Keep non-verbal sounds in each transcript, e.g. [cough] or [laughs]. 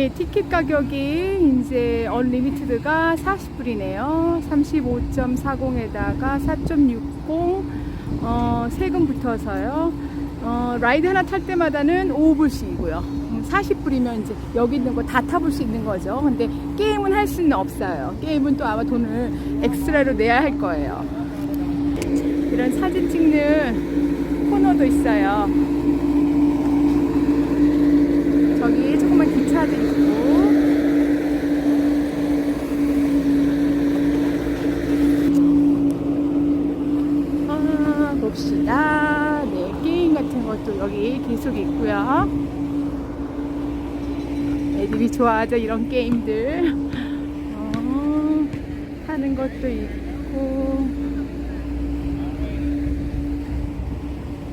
예, 티켓 가격이 이제 언리미티드가 40불이네요. 35.40에다가 4.60 어, 세금 붙어서요. 어, 라이드 하나 탈 때마다는 5불씩이고요. 40불이면 이제 여기 있는 거 다 타볼 수 있는 거죠. 근데 게임은 할 수는 없어요. 게임은 또 아마 돈을 엑스트라로 내야 할 거예요. 이런 사진 찍는 코너도 있어요. 저기 기차도 있고 아, 봅시다. 네, 게임 같은 것도 여기 계속 있고요. 애들이 좋아하죠, 이런 게임들. 어, 하는 것도 있고.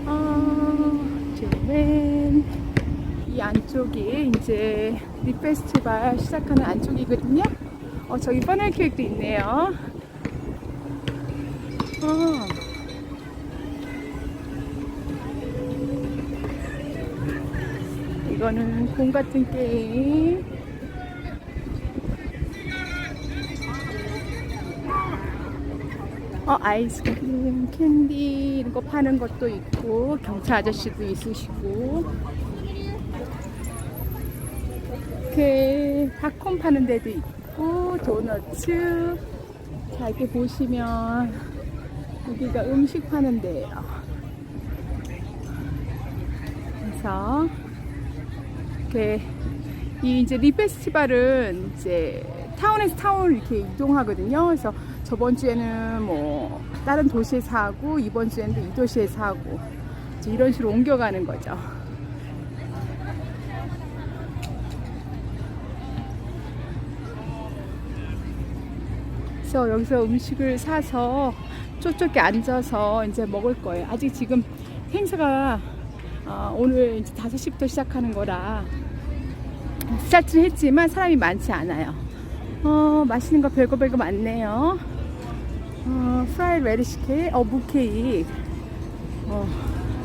어, 조맨. 이 안쪽이 이제 립 페스티벌 시작하는 안쪽이거든요. 어, 저기 퍼널 케이크도 있네요. 어. 이거는 공 같은 게임. 어, 아이스크림, 캔디 이런 거 파는 것도 있고 경찰 아저씨도 있으시고 이렇게 팝콘 파는 데도 있고 도너츠 자 이렇게 보시면 여기가 음식 파는 데예요 그래서 이렇게 이 이제 리 페스티벌은 이제 타운에서 타운을 이렇게 이동하거든요. 그래서 저번 주에는 뭐 다른 도시에서 하고 이번 주에는 또이 도시에서 하고 이런 식으로 옮겨가는 거죠. 그래서 여기서 음식을 사서 저쪽에 앉아서 이제 먹을 거예요. 아직 지금 행사가 어, 오늘 이제 5시부터 시작하는 거라 스타트는 했지만 사람이 많지 않아요. 어, 맛있는 거 별거 별거 많네요. 어, 프라이 레디시 케이크, 어, 무케이크, 어,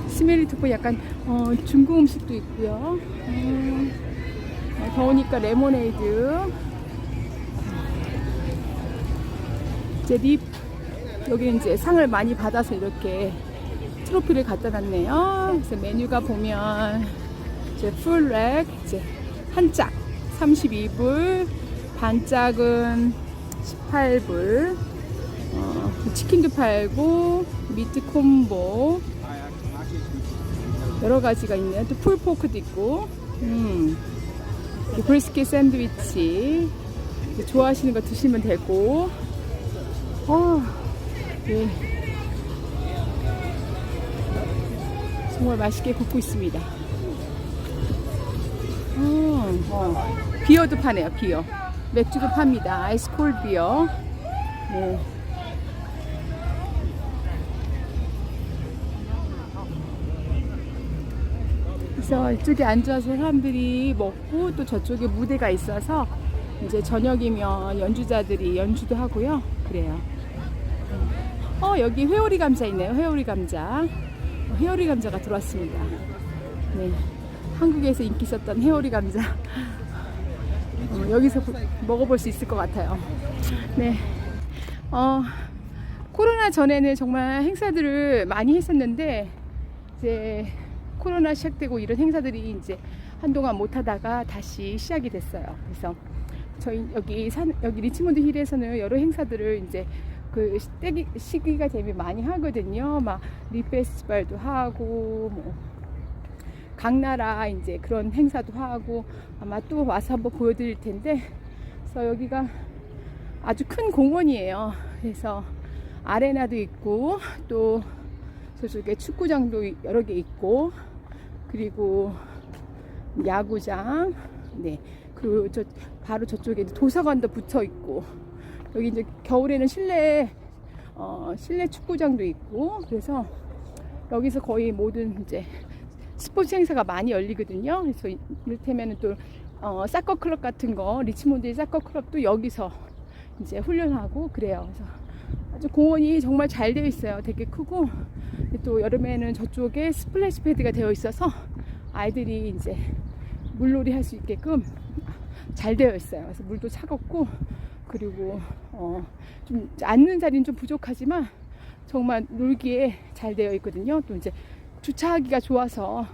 스멜리 토프 약간 어, 중국 음식도 있고요. 어, 어, 더우니까 레모네이드. 이제 립 여기 이제 상을 많이 받아서 이렇게 트로피를 갖다 놨네요. 그래서 메뉴가 보면 이제 풀렉 이제 한 짝 32불, 반 짝은 18불. 어, 치킨도 팔고 미트 콤보 여러 가지가 있네요. 또 풀포크도 있고, 음, 브리스켓 샌드위치 좋아하시는 거 드시면 되고, 어, 예. 정말 맛있게 굽고 있습니다. 음, 어, 비어도 파네요, 비어. 맥주도 팝니다. 아이스 콜 비어. 네. 그래서 이쪽에 앉아서 사람들이 먹고 또 저쪽에 무대가 있어서 이제 저녁이면 연주자들이 연주도 하고요. 그래요. 어, 여기 회오리 감자 있네요. 회오리 감자. 어, 회오리 감자가 들어왔습니다. 네. 한국에서 인기 있었던 회오리 감자. 어, 여기서 보- 먹어볼 수 있을 것 같아요. 네. 어, 코로나 전에는 정말 행사들을 많이 했었는데, 이제 코로나 시작되고 이런 행사들이 이제 한동안 못 하다가 다시 시작이 됐어요. 그래서 저희 여기 산, 여기 리치몬드 힐에서는 여러 행사들을 이제 그 때기, 시기가 되면 많이 하거든요. 막 리페스티벌도 하고, 뭐, 각 나라 이제 그런 행사도 하고 아마 또 와서 한번 보여드릴 텐데 그래서 여기가 아주 큰 공원이에요. 그래서 아레나도 있고 또 저쪽에 축구장도 여러 개 있고 그리고 야구장 네 그리고 저 바로 저쪽에 도서관도 붙어 있고 여기 이제 겨울에는 실내 어, 실내 축구장도 있고 그래서 여기서 거의 모든 이제 스포츠 행사가 많이 열리거든요. 그래서 이- 이를테면은 또 어, 사커 클럽 같은 거 리치몬드의 사커 클럽도 여기서 이제 훈련하고 그래요. 그래서 아주 공원이 정말 잘 되어 있어요. 되게 크고 또 여름에는 저쪽에 스플래시 패드가 되어 있어서 아이들이 이제 물놀이 할 수 있게끔 잘 되어 있어요. 그래서 물도 차갑고 그리고 어, 좀 앉는 자리는 좀 부족하지만 정말 놀기에 잘 되어 있거든요. 또 이제 주차하기가 좋아서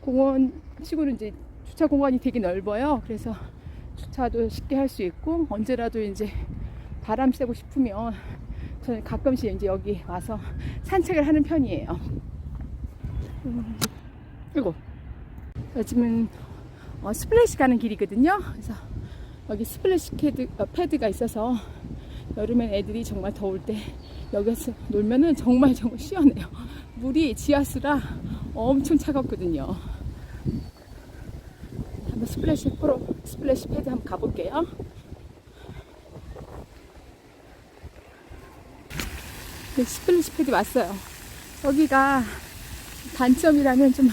공원 치고는 이제 주차 공간이 되게 넓어요. 그래서 주차도 쉽게 할 수 있고 언제라도 이제 바람 쐬고 싶으면 저는 가끔씩 이제 여기 와서 산책을 하는 편이에요. 음, 그리고 요즘은 어, 스플래시 가는 길이거든요. 그래서 여기 스플래시 패드, 어, 패드가 있어서 여름엔 애들이 정말 더울 때 여기서 놀면은 정말 정말 시원해요. 물이 지하수라 엄청 차갑거든요. 한번 스플래시 프로 스플래시 패드 한번 가볼게요. 네, 스플래시 패드 왔어요. 여기가 단점이라면 좀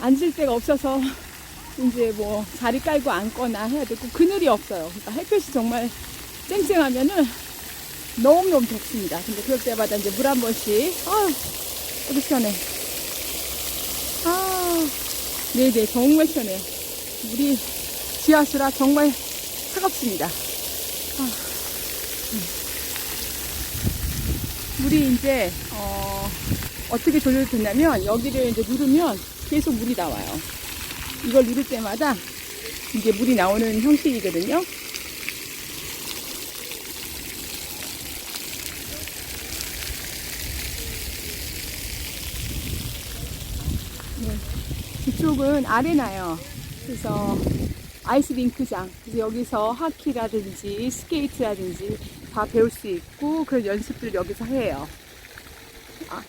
앉을 데가 없어서 이제 뭐 자리 깔고 앉거나 해야 되고 그늘이 없어요. 그러니까 햇볕이 정말 쨍쨍하면은 너무너무 덥습니다. 근데 그럴 때마다 이제 물 한 번씩 아유 어디 시원해. 아 네네 정말 시원해요. 물이 지하수라 정말 차갑습니다. 아, 음. 물이 이제 어, 어떻게 조절됐냐면 여기를 이제 누르면 계속 물이 나와요. 이걸 누를 때마다 이게 물이 나오는 형식이거든요. 네. 이쪽은 아레나요. 그래서 아이스링크장. 그래서 여기서 하키라든지 스케이트라든지 다 배울 수 있고 그런 연습들 여기서 해요. 아,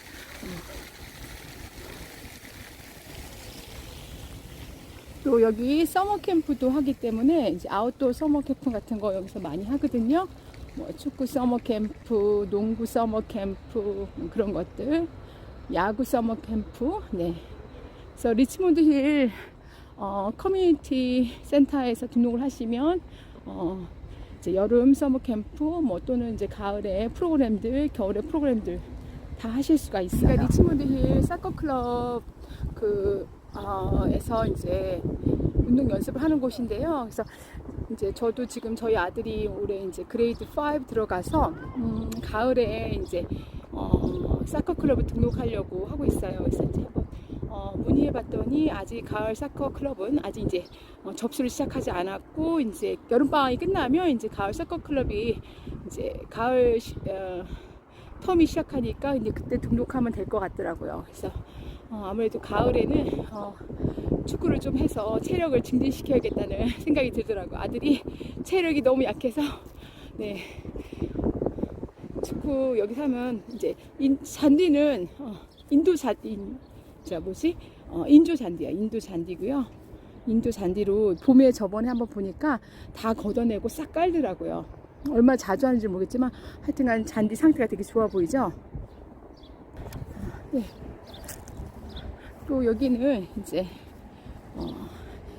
또 여기 서머 캠프도 하기 때문에 이제 아웃도어 서머 캠프 같은 거 여기서 많이 하거든요. 뭐 축구 서머 캠프, 농구 서머 캠프 뭐 그런 것들, 야구 서머 캠프. 네. 그래서 리치몬드 힐 어, 커뮤니티 센터에서 등록을 하시면 어, 이제 여름 서머 캠프 뭐 또는 이제 가을에 프로그램들, 겨울에 프로그램들 다 하실 수가 있어요. 그러니까 리치몬드 힐 사커 클럽 그 어, 에서 이제 운동 연습을 하는 곳인데요. 그래서 이제 저도 지금 저희 아들이 올해 이제 그레이드 5 들어가서 음, 가을에 이제 어, 사커 클럽을 등록하려고 하고 있어요. 그래서 이제 한번 어, 문의해 봤더니 아직 가을 사커 클럽은 아직 이제 어, 접수를 시작하지 않았고 이제 여름 방학이 끝나면 이제 가을 사커 클럽이 이제 가을 시, 어, 텀이 시작하니까 이제 그때 등록하면 될 것 같더라고요. 그래서 어, 아무래도 가을에는 어, 축구를 좀 해서 체력을 증진시켜야겠다는 [laughs] 생각이 들더라고요. 아들이 체력이 너무 약해서 네 축구 여기 사면 이제 인, 잔디는 어, 인도 잔디 자 뭐지 어, 인조 잔디야 인도 잔디고요. 인도 잔디로 봄에 저번에 한번 보니까 다 걷어내고 싹 깔더라고요. 얼마 자주 하는지 모르겠지만 하여튼간 잔디 상태가 되게 좋아 보이죠. 네. 또 여기는 이제 어,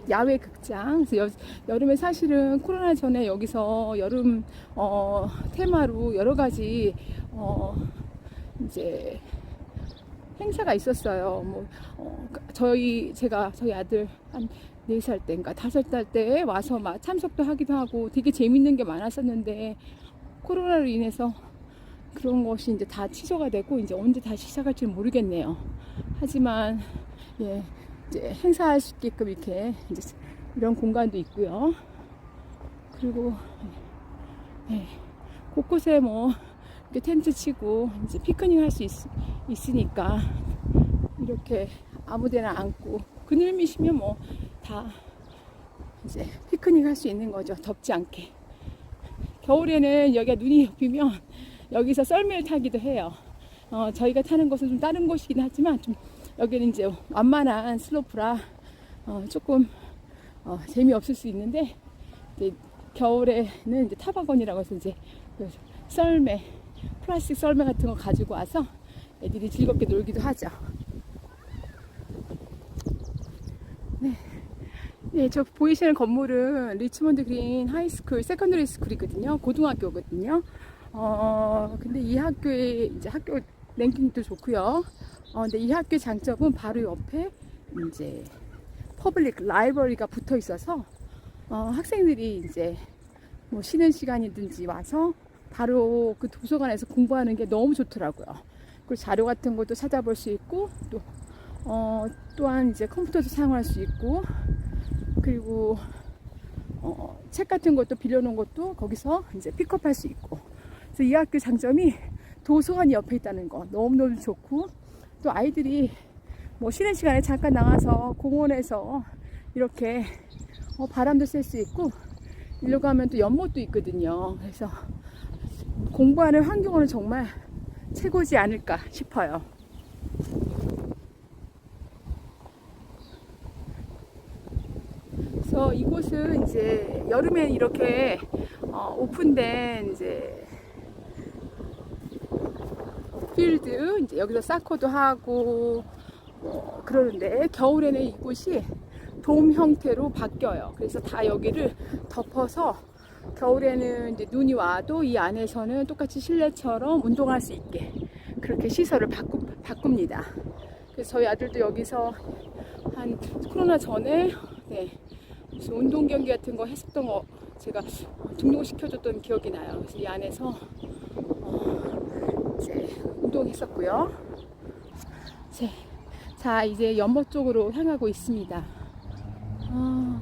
야외 극장. 여, 여름에 사실은 코로나 전에 여기서 여름 어, 테마로 여러 가지 어, 이제 행사가 있었어요. 뭐 어, 저희 제가 저희 아들 한 네 살 때인가 다섯 살 때 와서 막 참석도 하기도 하고 되게 재밌는 게 많았었는데 코로나로 인해서 그런 것이 이제 다 취소가 되고 이제 언제 다시 시작할지 모르겠네요. 하지만 예 이제 행사할 수 있게끔 이렇게 이제 이런 공간도 있고요. 그리고 예, 곳곳에 뭐 이렇게 텐트 치고 이제 피크닉 할 수 있으니까 이렇게 아무데나 앉고 그늘 미시면 뭐 다 이제 피크닉 할 수 있는 거죠. 덥지 않게. 겨울에는 여기가 눈이 덮이면 여기서 썰매를 타기도 해요. 어, 저희가 타는 곳은 좀 다른 곳이긴 하지만 좀 여기는 이제 완만한 슬로프라 어, 조금 어, 재미없을 수 있는데 이제 겨울에는 이제 타박원이라고 해서 이제 그 썰매 플라스틱 썰매 같은 거 가지고 와서 애들이 즐겁게 놀기도 하죠. 네. 네, 저 보이시는 건물은 리치몬드 그린 하이스쿨, 세컨더리 스쿨이거든요. 고등학교거든요. 어, 근데 이 학교의 이제 학교 랭킹도 좋고요. 어, 근데 이 학교 장점은 바로 옆에 이제 퍼블릭 라이브러리가 붙어 있어서 어, 학생들이 이제 뭐 쉬는 시간이든지 와서 바로 그 도서관에서 공부하는 게 너무 좋더라고요. 그리고 자료 같은 것도 찾아볼 수 있고 또 어, 또한 이제 컴퓨터도 사용할 수 있고 그리고 어, 책 같은 것도 빌려놓은 것도 거기서 이제 픽업할 수 있고 그래서 이 학교 장점이 도서관이 옆에 있다는 거 너무너무 좋고 또 아이들이 뭐 쉬는 시간에 잠깐 나가서 공원에서 이렇게 어, 바람도 쐴 수 있고 일로 가면 또 연못도 있거든요. 그래서 공부하는 환경은 정말 최고지 않을까 싶어요. 그래서 이곳은 이제 여름엔 이렇게 어, 오픈된 이제 필드 이제 여기서 사커도 하고 뭐 그러는데 겨울에는 이곳이 돔 형태로 바뀌어요. 그래서 다 여기를 덮어서 겨울에는 이제 눈이 와도 이 안에서는 똑같이 실내처럼 운동할 수 있게 그렇게 시설을 바꾸, 바꿉니다. 그래서 저희 아들도 여기서 한 코로나 전에 네, 무슨 운동 경기 같은 거 했었던 거 제가 등록 시켜줬던 기억이 나요. 그래서 이 안에서 어, 이제 운동했었고요. 네. 자, 이제 연못 쪽으로 향하고 있습니다. 아,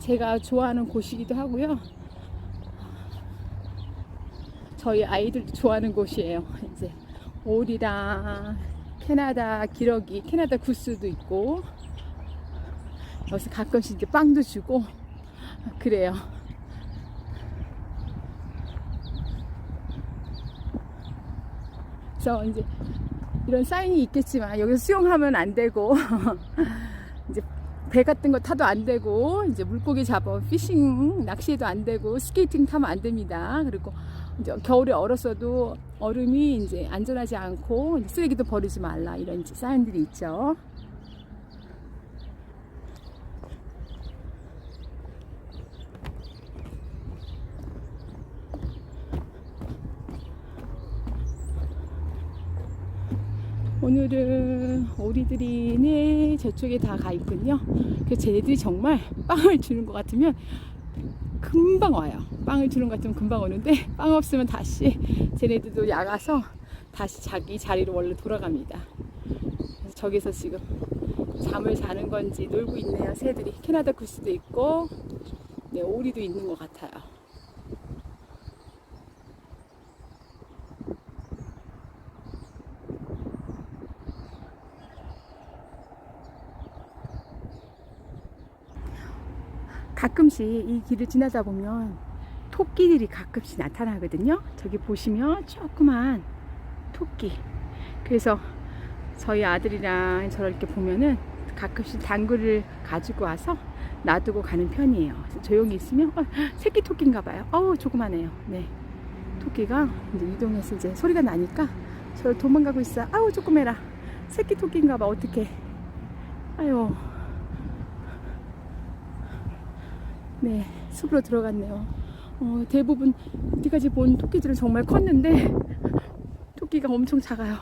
제가 좋아하는 곳이기도 하고요. 저희 아이들도 좋아하는 곳이에요. 이제 오리랑 캐나다 기러기, 캐나다 구스도 있고 여기서 가끔씩 이렇게 빵도 주고 그래요. 그래서 이제 이런 사인이 있겠지만 여기서 수영하면 안 되고 [laughs] 이제 배 같은 거 타도 안 되고 이제 물고기 잡아 피싱 낚시도 안 되고 스케이팅 타면 안 됩니다. 그리고 이제 겨울에 얼었어도 얼음이 이제 안전하지 않고 쓰레기도 버리지 말라 이런 사인들이 있죠. 오늘은 오리들이 네 저쪽에 다 가 있군요. 그래서 쟤네들이 정말 빵을 주는 것 같으면 금방 와요. 빵을 주는 것 같으면 금방 오는데 [laughs] 빵 없으면 다시 쟤네들도 야가서 다시 자기 자리로 원래 돌아갑니다. 저기서 지금 잠을 자는 건지 놀고 있네요. 새들이 캐나다 구스도 있고 네, 오리도 있는 것 같아요. 가끔씩 이 길을 지나다 보면 토끼들이 가끔씩 나타나거든요. 저기 보시면 조그만 토끼. 그래서 저희 아들이랑 저렇게 보면은 가끔씩 당구를 가지고 와서 놔두고 가는 편이에요. 조용히 있으면 어, 새끼 토끼인가 봐요. 어우 조그마네요. 네. 토끼가 이제 이동해서 이제 소리가 나니까 저를 도망가고 있어. 아우 조그매라. 새끼 토끼인가 봐. 어떡해. 아유. 네, 숲으로 들어갔네요. 어, 대부분 여기까지 본 토끼들은 정말 컸는데 [laughs] 토끼가 엄청 작아요.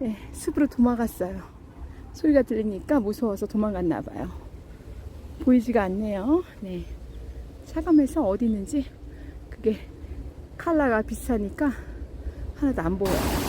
네, 숲으로 도망갔어요. 소리가 들리니까 무서워서 도망갔나 봐요. 보이지가 않네요. 네, 차감해서 어디 있는지 그게 컬러가 비슷하니까 하나도 안 보여요.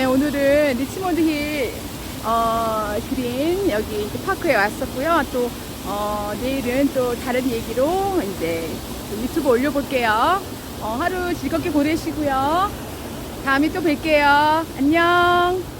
네, 오늘은 리치몬드 힐, 어, 그린, 여기 파크에 왔었고요. 또, 어, 내일은 또 다른 얘기로 이제 유튜브 올려볼게요. 어, 하루 즐겁게 보내시고요. 다음에 또 뵐게요. 안녕.